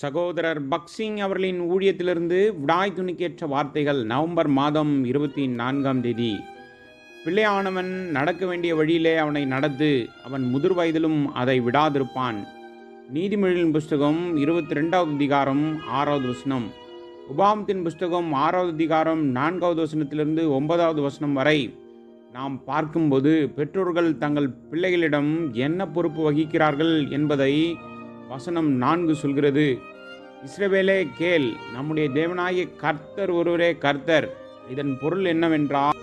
சகோதரர் பக்சிங் அவர்களின் ஊழியத்திலிருந்து விடாய் துணிக்கேற்ற வார்த்தைகள் நவம்பர் மாதம் இருபத்தி நான்காம் தேதி. பிள்ளையானவன் நடக்க வேண்டிய வழியிலே அவனை நடத்து அவன் முதிர் வயதிலும் அதை விடாதிருப்பான். நீதிமொழியின் புஸ்தகம் இருபத்தி ரெண்டாவது அதிகாரம் ஆறாவது வசனம். உபாமத்தின் புஸ்தகம் ஆறாவது அதிகாரம் நான்காவது வசனத்திலிருந்து ஒன்பதாவது வசனம் வரை நாம் பார்க்கும்போது பெற்றோர்கள் தங்கள் பிள்ளைகளிடம் என்ன பொறுப்பு வகிக்கிறார்கள் என்பதை வசனம் நான்கு சொல்கிறது. இஸ்ரவேலே கேள் நம்முடைய தேவனாகிய கர்த்தர் ஒருவரே கர்த்தர். இதன் பொருள் என்னவென்றால்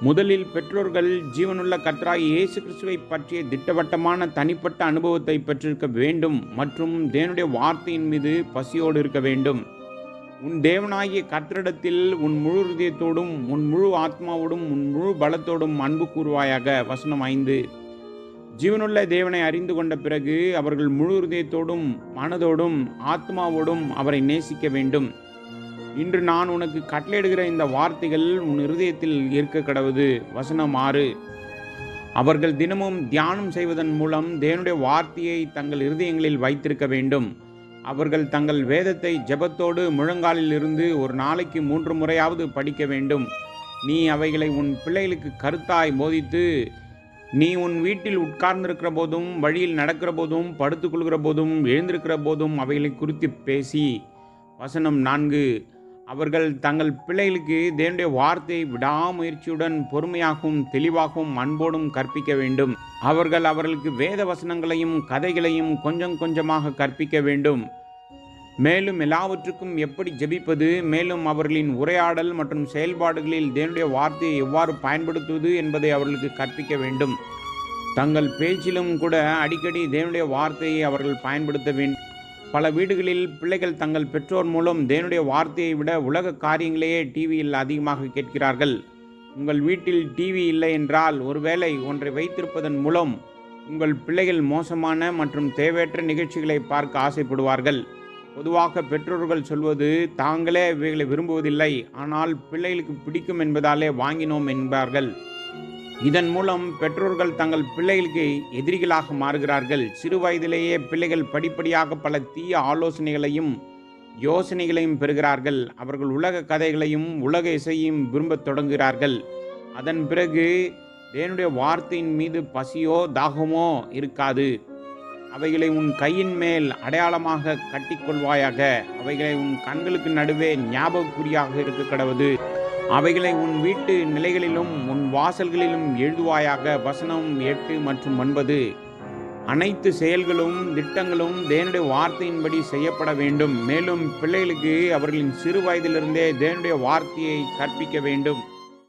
முதலில் பெற்றோர்கள் ஜீவனுள்ள கர்த்தராகிய இயேசு கிறிஸ்துவை பற்றிய திட்டவட்டமான தனிப்பட்ட அனுபவத்தை பெற்றிருக்க வேண்டும் மற்றும் தேவனுடைய வார்த்தையின் மீது பசியோடு இருக்க வேண்டும். உன் தேவனாகிய கர்த்தரிடத்தில் உன் முழு ஹிருதயத்தோடும் உன் முழு ஆத்மாவோடும் உன் முழு பலத்தோடும் அன்பு கூறுவாயாக. வசனம் ஐந்து. ஜீவனுள்ள தேவனை அறிந்து கொண்ட பிறகு அவர்கள் முழு ஹிருதயத்தோடும் மனதோடும் ஆத்மாவோடும் அவரை நேசிக்க வேண்டும். இன்று நான் உனக்கு கட்டளையிடுகிற இந்த வார்த்தைகள் உன் இருதயத்தில் இருக்க கடவுது. வசனம் ஆறு. அவர்கள் தினமும் தியானம் செய்வதன் மூலம் தேவனுடைய வார்த்தையை தங்கள் இருதயங்களில் வைத்திருக்க வேண்டும். அவர்கள் தங்கள் வேதத்தை ஜெபத்தோடு முழங்காலில் இருந்து ஒரு நாளைக்கு மூன்று முறையாவது படிக்க வேண்டும். நீ அவைகளை உன் பிள்ளைகளுக்கு கருத்தாய் போதித்து நீ உன் வீட்டில் உட்கார்ந்திருக்கிற போதும் வழியில் நடக்கிற போதும் படுத்துக்கொள்கிற போதும் எழுந்திருக்கிற போதும் அவைகளை குறித்து பேசி. வசனம் நான்கு. அவர்கள் தங்கள் பிள்ளைகளுக்கு தேவனுடைய வார்த்தையை விடாமுயற்சியுடன் பொறுமையாகவும் தெளிவாகவும் அன்போடும் கற்பிக்க வேண்டும். அவர்கள் அவர்களுக்கு வேத வசனங்களையும் கதைகளையும் கொஞ்சம் கொஞ்சமாக கற்பிக்க வேண்டும். மேலும் எல்லாவற்றுக்கும் எப்படி ஜெபிப்பது? மேலும் அவர்களின் உரையாடல் மற்றும் செயல்பாடுகளில் தேவனுடைய வார்த்தையை எவ்வாறு பயன்படுத்துவது என்பதை அவர்களுக்கு கற்பிக்க வேண்டும். தங்கள் பேச்சிலும் கூட அடிக்கடி தேவனுடைய வார்த்தையை அவர்கள் பயன்படுத்த வேண்டும் பல வீடுகளில் பிள்ளைகள் தங்கள் பெற்றோர் மூலம் தேவனுடைய வார்த்தையை விட உலக காரியங்களையே டிவியில் அதிகமாக கேட்கிறார்கள். உங்கள் வீட்டில் டிவி இல்லை என்றால் ஒருவேளை ஒன்றை வைத்திருப்பதன் மூலம் உங்கள் பிள்ளைகள் மோசமான மற்றும் தேவையற்ற நிகழ்ச்சிகளை பார்க்க ஆசைப்படுவார்கள். பொதுவாக பெற்றோர்கள் சொல்வது தாங்களே இவைகளை விரும்புவதில்லை ஆனால் பிள்ளைகளுக்கு பிடிக்கும் என்பதாலே வாங்கினோம் என்பார்கள். இதன் மூலம் பெற்றோர்கள் தங்கள் பிள்ளைகளுக்கு எதிரிகளாக மாறுகிறார்கள். சிறு வயதிலேயே பிள்ளைகள் படிப்படியாக பல தீய ஆலோசனைகளையும் யோசனைகளையும் பெறுகிறார்கள். அவர்கள் உலக கதைகளையும் உலக இசையும் விரும்பத் தொடங்குகிறார்கள். அதன் பிறகு தேனுடைய வார்த்தையின் மீது பசியோ தாகமோ இருக்காது. அவைகளை உன் கையின் மேல் அடையாளமாக கட்டிக்கொள்வாயாக. அவைகளை உன் கண்களுக்கு நடுவே ஞாபகக்குறியாக இருக்க கடவுது. அவைகளை உன் வீட்டு நிலைகளிலும் உன் வாசல்களிலும் எழுதுவாயாக. வசனம் எட்டு மற்றும் ஒன்பது. அனைத்து செயல்களும் திட்டங்களும் தேவனுடைய வார்த்தையின்படி செய்யப்பட வேண்டும். மேலும் பிள்ளைகளுக்கு அவர்களின் சிறு வயதிலிருந்தே தேவனுடைய வார்த்தையை கற்பிக்க வேண்டும்.